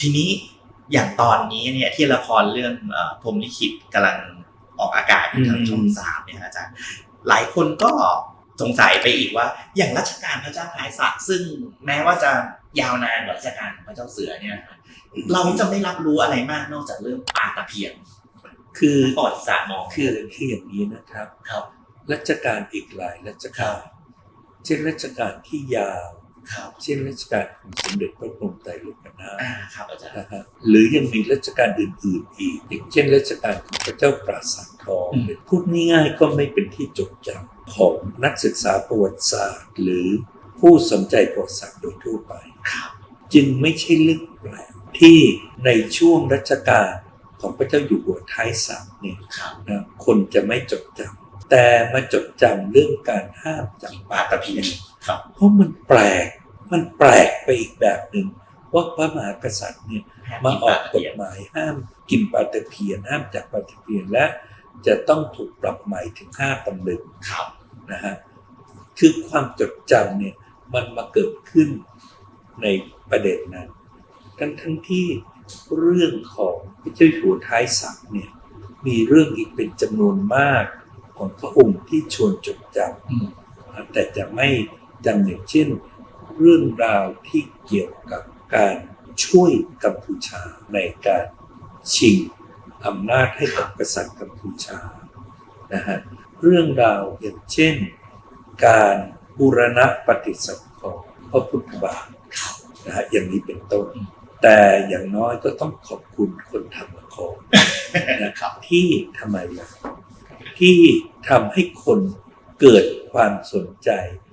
ทีนี้อย่างตอนนี้เนี่ยที่ละครเรื่องเอ่อพรหมลิขิตกำลังออกอากาศอยู่ทางช่องสามเนี่ยอาจารย์หลายคนก็สงสัยไปอีกว่า อย่างรัชกาลพระเจ้าท้ายสระซึ่งแม้ว่าจะยาวนานกว่ารัชกาลของพระเจ้าเสือเนี่ยนะครับเราจะไม่รับรู้อะไรมากนอกจากเรื่องปลาตะเพียนคือประวัติศาสตร์มองคือคืออย่างนี้นะครับครับรัชกาลอีกหลายรัชกาลเช่นรัชกาลที่ยาวครับ เช่นรัชกาลของสมเด็จพระบรมไตรโลกนาถอ่าครับอาจารย์นะฮะหรือยังมีรัชกาลอื่นๆอีกอย่างเช่นรัชกาลของพระเจ้าปราสาททองอืมพูดง่ายๆก็ไม่เป็นที่จดจำของนักศึกษาประวัติศาสตร์ หรือผู้สนใจประวัติศาสตร์โดยทั่วไปครับจึงไม่ใช่เรื่องแปลกที่ในช่วงรัชกาลของพระเจ้าอยู่หัวท้ายสัมเนี่ยครับนะคนจะไม่จดจำแต่มาจดจำเรื่องการห้ามจับปลาตะเพียนครับ เพราะมันแปลก มันแปลกไปอีกแบบหนึ่งว่าพระมหากษัตริย์เนี่ยมาออกกฎหมายห้ามกินปลาตะเพียนห้ามจับปลาตะเพียนและจะต้องถูกปรับใหม่ถึงห้าตำลึงครับนะฮะคือความจดจำเนี่ยมันมาเกิดขึ้นในประเด็นนั้น ทั้งทั้งที่เรื่องของพระเจ้าอยู่หัวท้ายสักเนี่ยมีเรื่องอีกเป็นจำนวนมากของพระองค์ที่ชวนจดจอืมำแต่จะไม่ จำอย่างเช่น เรื่องราวที่เกี่ยวกับการช่วยกัมพูชาในการชิงอำนาจให้กับกษัตริย์กัมพูชานะฮะเรื่องราวอย่างเช่น การบูรณะปฏิสังขรณ์พระพุทธบาทนะฮะอย่างนี้เป็นต้น แต่อย่างน้อยก็ต้องขอบคุณคนทำละครนะครับที่ทำไมล่ะที่ทำให้คน เกิดความสนใจ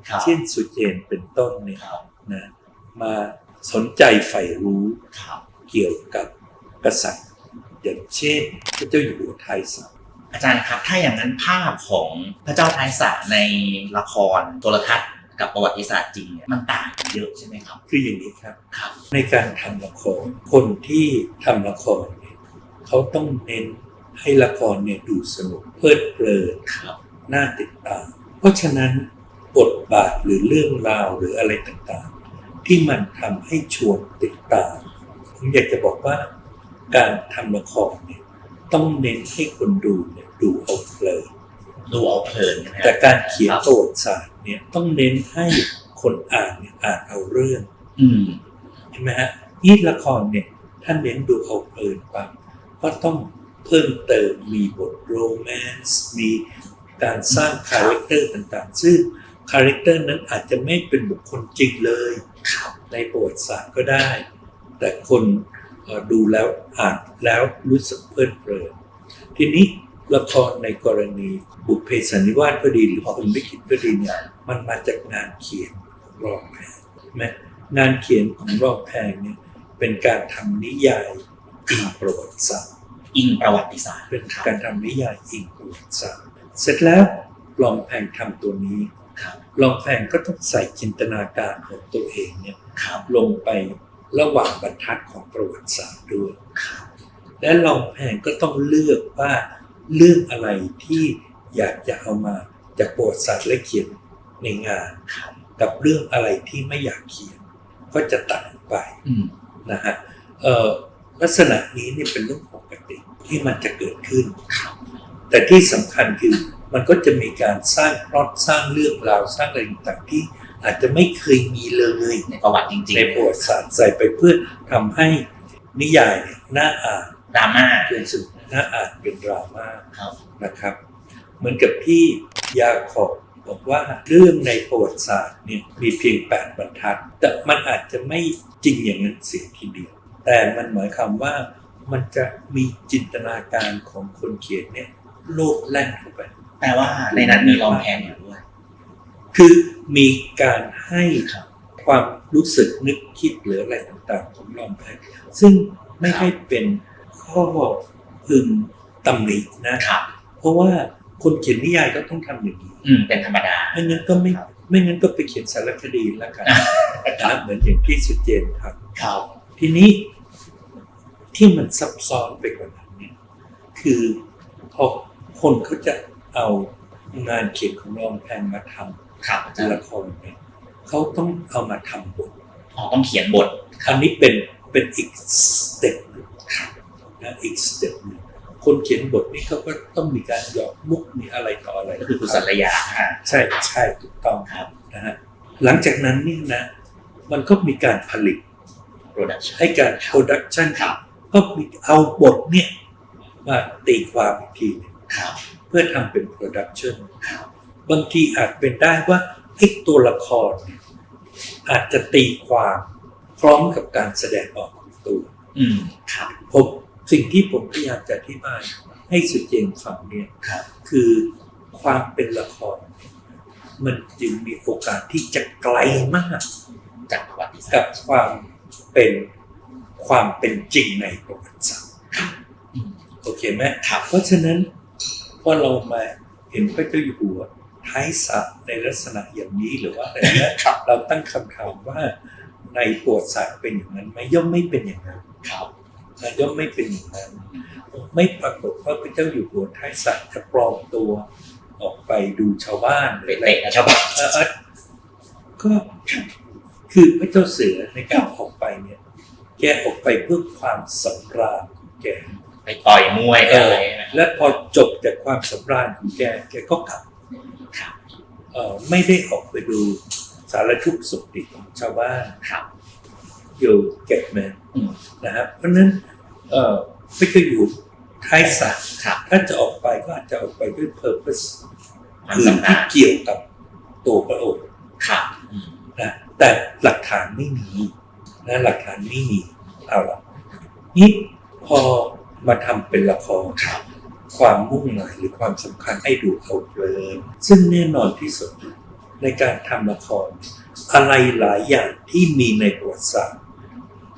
ครับเช่นสุเจนเป็นต้นเนี่ยครับนะมาสนใจใฝ่รู้ครับเกี่ยวกับกษัตริย์ อย่างเช่นพระเจ้าอยู่หัวไทยสามอาจารย์ครับถ้าอย่างนั้นภาพของพระเจ้าท้ายสระในละครโทรทัศน์กับประวัติศาสตร์จริงเนี่ยมันต่างกันเยอะใช่ไหมครับ คืออย่างนี้ครับครับ ในการทำละครคนที่ทำละครเนี่ยเขาต้องเน้นให้ละครเนี่ยดูสนุกเพลิดเพลินครับน่าติดตาม เพราะฉะนั้นบทบาทหรือเรื่องราวหรืออะไรต่างๆ ที่มันทำให้ชวนติดตามผมอยากจะบอกว่าการทำละครเนี่ยต้องเน้นให้คนดูเนี่ยดูเอาเพลินดูเอาเพลินใช่ไหมคแต่รับการเขียนครับประวัติศาสตร์เนี่ยต้องเน้นให้คนอ่านเนี่ยอ่านเอาเรื่อง อืมใช่ไหมฮะยี่ละครเนี่ยท่านเน้นดูเอาเพลินไปก็ต้องเพิ่มเติมมีบทโรแมนต์มี การสร้างคาแรคเตอร์ต่างๆ ซึ่งคาแรคเตอร์นั้นอาจจะไม่เป็นบุคคลจริงเลยครับในประวัติศาสตร์ก็ได้ แต่คนเอ่อดูแล้วอ่านแล้วรู้สึกเพลิดเพลินทีนี้ละครในกรณีบุพเพสันนิวาสก็ดีหรือพรหมลิขิตก็ดีเนี่ยมันมาจากงานเขียนของรองแพงใช่ไหมงานเขียนของรองแพงเนี่ยเป็นการทำนิยายอิงประวัติศาสตร์อิงประวัติศาสตร์เป็นครับการทำนิยายอิงประวัติศาสตร์ เสร็จแล้วรองแพงทำตัวนี้ครับรองแพงก็ต้องใส่จินตนาการของตัวเองเนี่ยครับลงไประหว่างบรรทัดของประวัติศาสตร์ด้วยครับและรองแพงก็ต้องเลือกว่าเรื่องอะไรที่อยากจะเอามาจากประวัติศาสตร์และเขียนในงานครับกับเรื่องอะไรที่ไม่อยากเขียน ก็จะตัดออกไปอืมนะฮะเอ่อลักษณะนี้เนี่ยเป็นเรื่องปกติที่มันจะเกิดขึ้นครับ แต่ที่สำคัญคือมันก็จะมีการสร้างพล็อตสร้างเรื่องราวสร้างอะไรต่างๆที่อาจจะไม่เคยมีเลยในประวัติจริงในประวัติศาสตร์ใส่ไปเพื่อทำให้นิยายเนี่ยน่าอ่านๆดราม่าเป็นสุดน่าอ่านเป็นดราม่าครับนะครับ เหมือนกับที่ยาขอบบอกว่าเรื่องในประวัติศาสตร์เนี่ยมีเพียง8บรรทัด แต่มันอาจจะไม่จริงอย่างนั้นเสียทีเดียว แต่มันหมายความว่ามันจะมีจินตนาการของคนเขียนเนี่ยโลดแล่นเข้าไปแปลว่าในนั้นมีรองแพงอยู่ด้วย คือมีการให้ครับความรู้สึกนึกคิดหรืออะไรต่างๆของรองแพทย์ซึ่งไม่ได้เป็นข้อพึงตำหนินะครับ เพราะว่าคนเขียนนิยายก็ต้องทำอย่างนี้อืมเป็นธรรมดาไม่งั้นก็ไม่ครับไม่งั้นก็ไปเขียนสารคดีแล้วกันนะเหมือนอย่างที่สุเจนครับครับทีนี้ที่มันซับซ้อนไปกว่านั้นเนี่ยคือพอ คนเขาจะเอางานเขียนของรองแพงมาทครับอาจารำย์ละครเนี่ยเขาต้องเอามาทำบทอ๋อต้องเขียนบท อันนี้เป็นเป็นเป็นอีกสเต็ปหนึ่งนะอีกสเต็ปหนึ่งคนเขียนบทนี่เขาก็ต้องมีการหยอกมุกมีอะไรต่ออะไร ก็คือคุณสัลยาอ่า ใช่ใช่ถูกต้องครับ นะฮะหลังจากนั้นเนี่ยนะ มันก็มีการผลิตโปรดักชั่นให้การโปรดักชันครับ ก็มีเอาบทเนี่ยมาตีความอีกทีหนึ่งครับ เพื่อทำเป็นโปรดักชันครับบางทีอาจเป็นได้ว่าไอ้ตัวละครเนี่ยอาจจะตีความพร้อมกับการแสดงออกของตัวอืมครับผมสิ่งที่ผมพยายามจะอธิบายให้สุดเจนฟังเนี่ยครับคือความเป็นละคร มันจึงมีโอกาสที่จะไกลมากจากประวัติศาสตกับร์ความเป็นความเป็นจริงในประวัติศาสตร์อืมโอเคไหมครับเพราะฉะนั้น พอเรามาเห็นพระเจ้าอยู่หัวท้ายสัตว์ในลักษณะอย่างนี้หรือว่าอะไรเงี้ยครับเราตั้งคำถามว่าในประวัติศาสตร์เป็นอย่างนั้นไหมย่อมไม่เป็นอย่างนั้นครับนะย่อมไม่เป็นอย่างนั้น ไม่ปรากฏว่าพระเจ้าอยู่หัวท้ายสัตว์จะปลอมตัวออกไปดูชาวบ้านหรืออะไรเตะๆกับชาวบ้านเออเออก็คือพระเจ้าเสือในการออกไปเนี่ย แกออกไปเพื่อความสำราญของแก ไปต่อยมวยไปอะไรนะและพอจบจากความสำราญของแกแกก็กลับครับเอ่อไม่ได้ออกไปดูสารทุกข์สุขดิบของชาวบ้านครับอยู่เก็บแมนอืมนะครับ เพราะฉะนั้นเอ่อพระเจ้าอยู่ท้ายสัตว์ครับถ้าจะออกไปก็อาจจะออกไปด้วยเพอร์เพสความอื่นสำคัที่ญเกี่ยวกับตัวพระองค์ครับอืมนะแต่หลักฐานไม่มีนะหลักฐานไม่มีเอาละนี่พอ มาทำเป็นละครครับความมุ่งหมายหรือความสำคัญให้ดูเอาเพลินซึ่งแน่นอนที่สุดในการทำละคร อะไรหลายอย่างที่มีในประวัติศาสตร์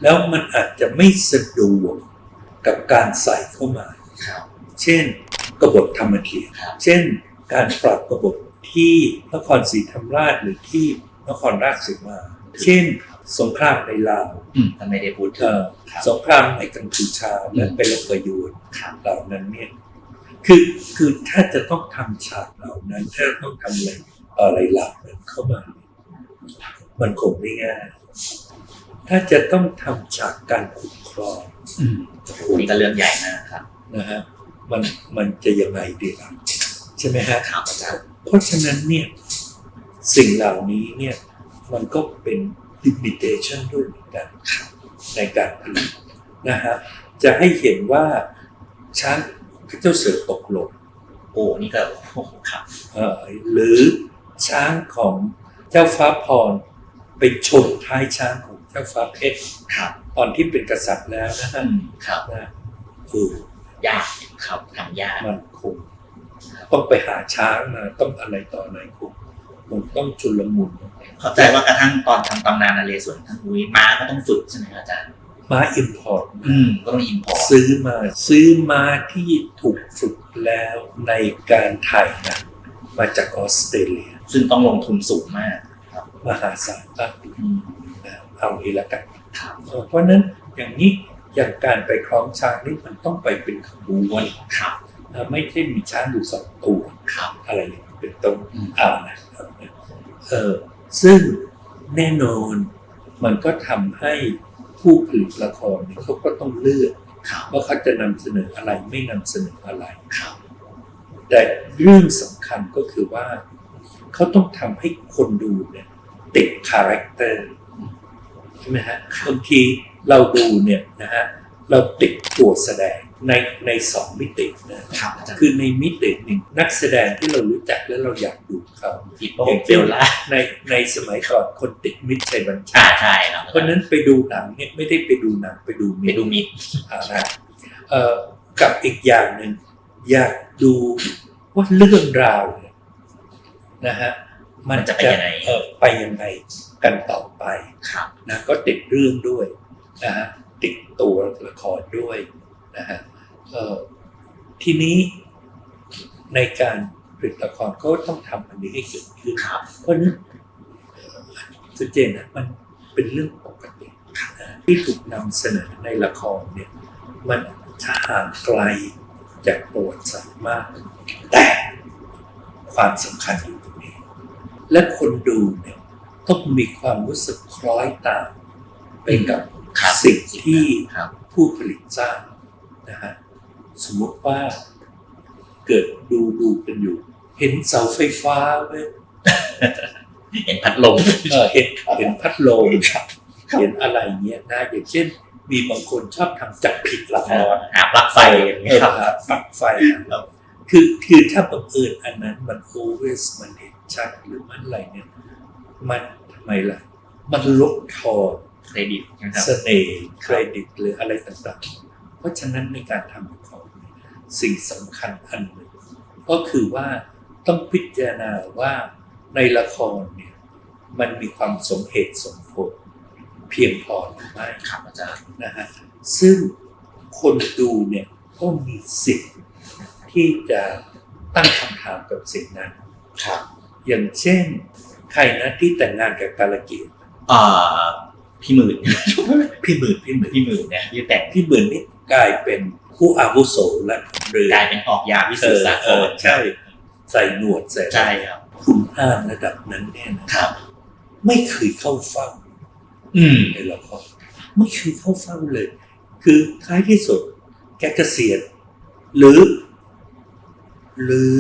แล้วมันอาจจะไม่สะดวกกับการใส่เข้ามาครับเช่นกบฏธรรมเทียนครับเช่น การปรับกบฏที่นครศรีธรรมราชหรือที่นครราชสีมา เช่น สงครามในลาวอืมทำไมได้พูดถึเอ่งอครับสงครามในกัมพูชาและอืมเป็นลประยูนครับเหล่านั้นเนี่ยคือคือถ้าจะต้องทำฉากเหล่านั้น ถ้าต้องทำอะไรอะไรเหล่านั้นเข้ามา มันคงไม่ง่ายถ้าจะต้องทำฉากการขุดครองอืมโอ้โหนี่ก็เรื่องใหญ่นะครับนะฮะมันมันจะยังไงดีล่ะใช่ไหมฮะครับอาจารย์เพราะฉะนั้นเนี่ยสิ่งเหล่านี้เนี่ยมันก็เป็น limitation ด้วยเหมือนกันในการผลิตนะฮะจะให้เห็นว่าช้างพระเจ้าเสือตกหล่นโอ้นี่ก็โอ้โหครับเอ่อหรือช้างของเจ้าฟ้าพรไปชนท้ายช้างของเจ้าฟ้าเพชรครับตอนที่เป็นกษัตริย์แล้วนะอืฮะมครับนะเออยากครับทำยากมันคงต้องไปหาช้างมาต้องอะไรต่ออะไรคงคงต้องชุลมุน เข้าใจว่ากระทั่งตอนทำตำนานนเรศวรทั้งอุ้ยม้าก็ต้องฝึกใช่ไหมครับอาจารย์ ม้าอิมพอร์ตอืมก็ต้องอินพอร์ตซื้อมา ซื้อมาที่ถูกฝึกแล้วในการถ่ายหนังมาจากออสเตรเลีย ซึ่งต้องลงทุนสูงมากครับมหาศาลมากอืมนะเอางี้ละกันครับเออเพราะฉะนั้นอย่างนี้อย่างการไปคล้องช้างนี่มันต้องไปเป็นขบวนครับนะไม่ใช่มีช้างอยู่สองตัว ครับ อะไรอย่างนี้เป็นต้นอืมเอานะเอานะเออ ซึ่งแน่นอนมันก็ทำให้ผู้ผลิตละครเนี่ยเขาก็ต้องเลือกครับว่าเขาจะนำเสนออะไรไม่นำเสนออะไรครับแต่เรื่องสำคัญก็คือว่า เขาต้องทำให้คนดูเนี่ยติดคาแรคเตอร์ใช่ไหมฮะบางทีเราดูเนี่ยนะฮะเราติดตัวแสดง ในในสองมิตินะครับอาจารย์คือในมิติหนึ่งนักแสดงที่เรารู้จักและเราอยากดูเขาฮิปโปเฟลล่าในในสมัยก่อนคนติดมิตรชัยบัญชาอ่าใช่ครับเพราะฉะนั้นไปดูหนังเนี่ยไม่ได้ไปดูหนังไปดูไปมิตรดูมิดอ่านะเอ่อกับอีกอย่างหนึ่งอยากดูว่าเรื่องราวเนี่ยนะฮะมันจะเอ่อไปยังไงกันต่อไปครับนะก็ติดเรื่องด้วยนะฮะติดตัวละครด้วย นะฮะเอ่อทีนี้ในการผลิตละครก็ต้องทำอันนี้ให้เกิดขึ้นครับเพราะฉะนั้นสุเจนนะมันเป็นเรื่องปกตินะที่ถูกนำเสนอในละครเนี่ย มันจะห่างไกลจากประวัติศาสตร์มาก แต่ความสำคัญอยู่ตรงนี้ และคนดูเนี่ยต้องมีความรู้สึกคล้อยตามไปกับครับสิ่งที่ครับผู้ผลิตสร้าง นะฮะสมมติว่าเกิดดูดูกันอยู่ เห็นเสาไฟฟ้าไหมเห็นพัดลมเออเห็นเห็นพัดลมเห็นอะไรเงี้ยนะอย่างเช่น มีบางคนชอบทำจับผิดละครหาปลั๊กไฟอย่างเอเงี้ยอครับหาปลั๊กไฟครับคือคือถ้าบังเอิญอันนั้นมัน always มันเห็นชัดหรือมันอะไรเนี่ย มันทำไมล่ะ มันลดทอนเครดิตนะครับเสน่ห์เครดิตหรืออะไรต่างๆ เพราะฉะนั้นในการทำละครเนี่ยสิ่งสำคัญอันหนึ่งก็คือว่าต้องพิจารณาว่าในละครเนี่ยมันมีความสมเหตุสมผลเพียงพอหรือไม่ครับอาจารย์นะฮะซึ่งคนดูเนี่ยก็มีสิทธิ์ที่จะตั้งคำถามกับสิ่งนั้นครับอย่างเช่น ใครนะที่แต่งงานกับกาลเกตอ่าพี่หมื่นพี่หมื่นพี่หมื่นพี่หมื่นเนี่ยที่แต่งพี่หมื่นนี่ กลายเป็นผู้อาวุโสและหรือกลายเป็นออกยาวิสุทธิสาคเออรใช่ ใส่หนวดใส่ใช่ครับคุณอ้างระดับนั้นเนี่ยนะครับ ไม่เคยเข้าเฝ้า อืมในละครไม่เคยเข้าเฝ้าเลย คือท้ายที่สุด แกเกษียณหรือ หรือ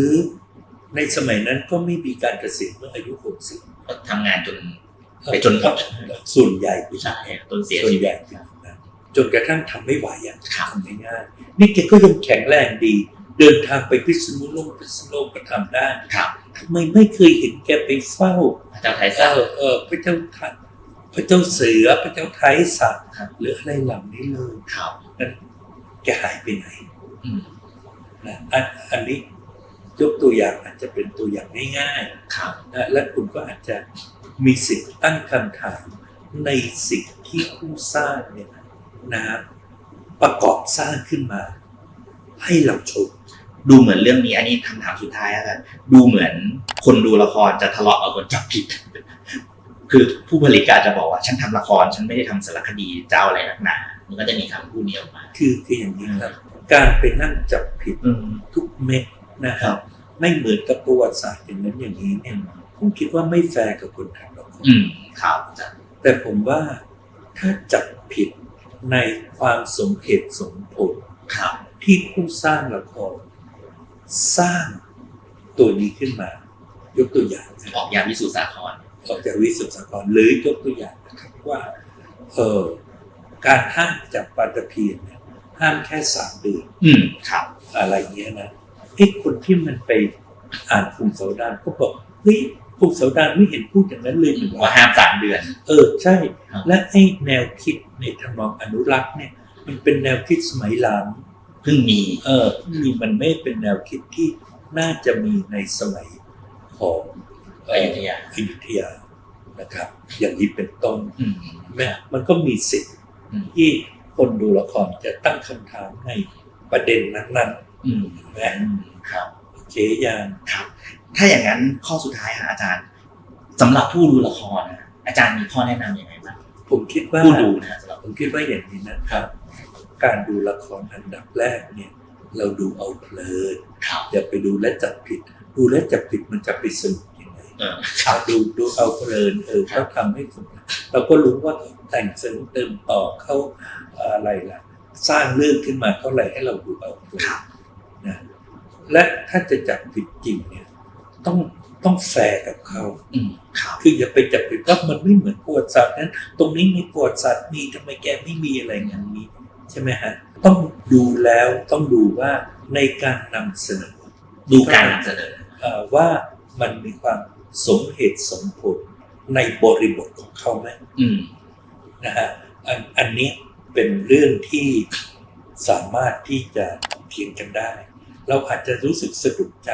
ในสมัยนั้นก็ไม่มีการเกษียณเมื่ออายุหกสิบก็ทำงานจนไปจนหมดส่วนใหญ่ไปใช่จนเสียส่วนชีวิใหตญ่ จนกระทั่งทำไม่ไหวอะครับทำไม่ง่ายนี่แกก็ยังแข็งแรงดี เดินทางไปพิษณุโลกพิษณุโลกก็ทำได้ครับทำไมไม่เคยเห็นแกไปเฝ้าพระเจ้าไทยเอสร้างอเออพระเจ้าทันพระเจ้าเสือพระเจ้าไทยสัตว์ครับหรืออะไรเหล่านี้เลยครับนั้นแกหายไปไหนอืมนะอันอันนี้ยกตัวอย่างอาจจะเป็นตัวอย่างง่ายครับๆนะและคุณก็อาจจะมีสิทธิ์ตั้งคำถามในสิ่งที่ผู้สร้างเนี่ย นะประกอบสร้างขึ้นมา ให้เราชมดูเหมือนเรื่องนี้อันนี้คำถามสุดท้ายแล้วกันดูเหมือนคนดูละครจะทะเลาะกับคนจับผิด คือผู้ผลิตก็อาจจะบอกว่า ฉันทำละคร ฉันไม่ได้ทำสารคดีเจ้าอะไรนักหนา มันก็จะมีคำพูดนี้ออกมา คือคืออย่างนี้ครับ การไปนั่งจับผิดอืมทุกเม็ดนะคครัรับบไม่เหมือนกับประวัติศาสตร์อย่างนั้นอย่างนี้เนี่ยผมคิดว่าไม่แฟร์กับคนทำละครอืมครับอาจารย์แต่ผมว่าถ้าจับผิด ในความสมเหตุสมผลครับ ที่ผู้สร้างละครสร้างตัวนี้ขึ้นมา ยกตัวอย่างนะออกยาวิสุทธิสาครออกจากวิสุทธิสากรหรือยกตัวอย่างนะครับว่าเออการห้ามจับปลาตะเพียนเนี่ยห้ามแค่สามเดือนอืมครับ อะไรเงี้ยนะไอ้คนที่มันไปอ่านภูมิเสาดานก็บอกเฮ้ย ภูมิเสาดานไม่เห็นพูดอย่างนั้นเลยหรือว่าว่าห้ามสามเดือน เออใช่ครับและไอ้แนวคิดในทำนองอนุรักษ์เนี่ย มันเป็นแนวคิดสมัยหลังเพิ่งมี เออมีมันไม่เป็นแนวคิดที่น่าจะมีในสมัยของเอยุธยาอยุธยานะครับ อย่างนี้เป็นต้นอืมแม่มันก็มีสิทธิ์อืมที่คนดูละครจะตั้งคำถามในประเด็นนั้นอืมๆนะอืมครับโอเคยังครับ ถ้าอย่างนั้นข้อสุดท้ายฮะอาจารย์สำหรับผู้ดูละครนะอาจารย์มีข้อแนะนำยังไงบ้างผมคิดว่าผู้ดูนะสำหรับผมคิดว่าอย่างนี้นะครับ การดูละครอันดับแรกเนี่ย เราดูเอาเพลินครับอย่าไปดูและจับผิด ดูและจับผิดมันจะไปสนุกยังไงเออเอาดูดูเอาเพลินเออครัเขาบทำให้สนุกเราก็รู้ว่าเขาแต่งเสริมเติมต่อเขาอะไรล่ะ สร้างเรื่องขึ้นมาเท่าไหร่ให้เราดูเอาเพลินครับนะและถ้าจะจับผิดจริงเนี่ย ต้องต้องแฟร์กับเขาอืมครับคืออย่าไปจับผิดว่ามันไม่เหมือนประวัติศาสตร์นั้น ตรงนี้มีประวัติศาสตร์มีทำไมแกไม่มีอะไรอย่างนี้ ใช่ไหมฮะ ต้องดูแล้วต้องดูว่าในการนำเสนอ ดูการนำเสนอเอ่อว่ามันมีความสมเหตุสมผลในบริบทของเขาไหมอืมนะฮะอันอันนี้เป็นเรื่องที่สามารถที่จะเถียงกันได้ เราอาจจะรู้สึกสะดุดใจ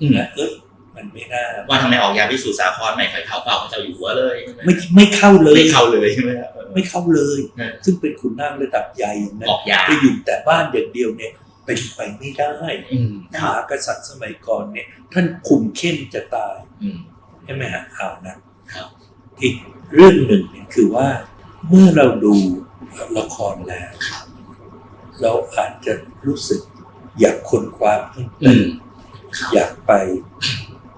อืมนะเอ้ย มันไม่น่าว่าทำไมออกยาวิสุทธิสาครไม่เคยเข้าเฝ้าพระเจ้าอยู่หัวเลย ไม่ไม่เข้าเลยไม่เข้าเลยใช่ไหมครับไม่เข้าเลยเออซึ่งเป็นขุนนางระดับใหญ่นะออกยาจะอยู่แต่บ้านอย่างเดียวเนี่ยเป็นไปไม่ได้อืมมหากษัตริย์สมัยก่อนเนี่ย ท่านคุมเข้มจะตายอืมใช่ไหมฮะเอานะครับอีกเรื่องหนึ่งเนี่ยคือว่าเมื่อเราดูละครแล้วครับเราอาจจะรู้สึกอยากค้นคว้าเพิ่มอืเติมมครับอยากไป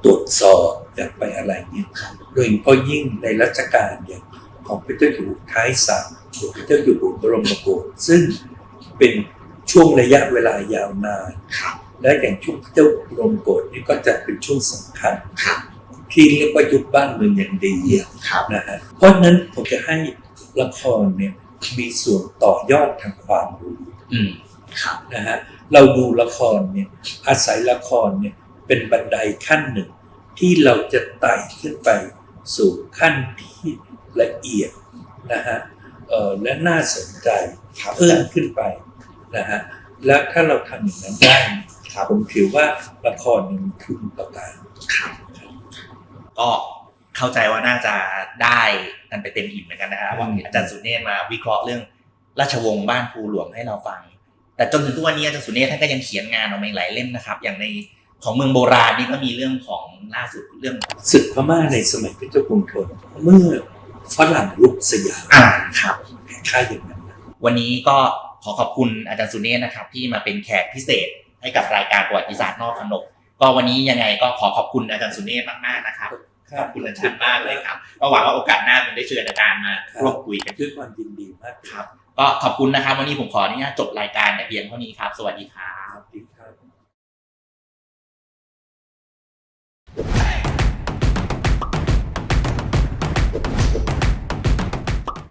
ตรวจสอบอยากไปอะไรเนี่ยครับโดยเฉพาะยิ่งในรัชกาลอย่างของพระเจ้าอยู่หัวท้ายสามพระเจ้าอยู่หัวบรมโกศซึ่งเป็นช่วงระยะเวลายาวนานครับและอย่างช่วงพระเจ้าบรมโกศนี่ก็จะเป็นช่วงสำคัญครับที่เรียกว่ายุคบ้านเมืองอย่างดีอะครับนะฮะเพราะฉะนั้นผมจะให้ละครเนี่ยมีส่วนต่อยอดทางความรู้อืมครับนะฮะเราดูละครเนี่ยอาศัยละครเนี่ย เป็นบันไดขั้นหนึ่ง ที่เราจะไต่ขึ้นไปสู่ขั้นที่ละเอียดนะฮะเอ่อและน่าสนใจครับเพิ่มขึ้นไปนะฮะแล้วถ้าเราทำอย่างนั้นได้ครับผมถือว่าละครเนี่ยมีคุณต่อการครับก็เข้าใจว่าน่าจะได้กันไปเต็มอิ่มเหมือนกันนะฮะว่าอาจารย์สุเนศมาวิเคราะห์เรื่องราชวงศ์บ้านภูหลวงให้เราฟัง แต่จนถึงทุกวันนี้อาจารย์สุเนศท่านก็ยังเขียนงานออกมาอีกหลายเล่มนะครับ อย่างใน ของเมืองโบราณนี่ก็มีเรื่องของล่าสุดเรื่องศึกพม่าในสมัยพระเจ้ากรุงธนเมื่อฝรั่งลุกสยามอ่าครับค่ายอย่างนั้นนะวันนี้ก็ขอขอบคุณอาจารย์สุเนศนะครับ ที่มาเป็นแขกพิเศษให้กับรายการประวัติศาสตร์นอกขนกก็วันนี้ยังไงก็ขอขอบคุณอาจารย์สุเนศมากๆนะครับขอบคุณอาจารย์มากเลยครับ ก็หวังว่าโอกาสหน้าผมได้เชิญอาจารย์มาร่วมคุยกันด้วยความยินดีมากครับ ก็ขอบคุณนะครับ วันนี้ผมขออนุญาตจบรายการแต่เพียงเท่านี้ครับ สวัสดีครับครับ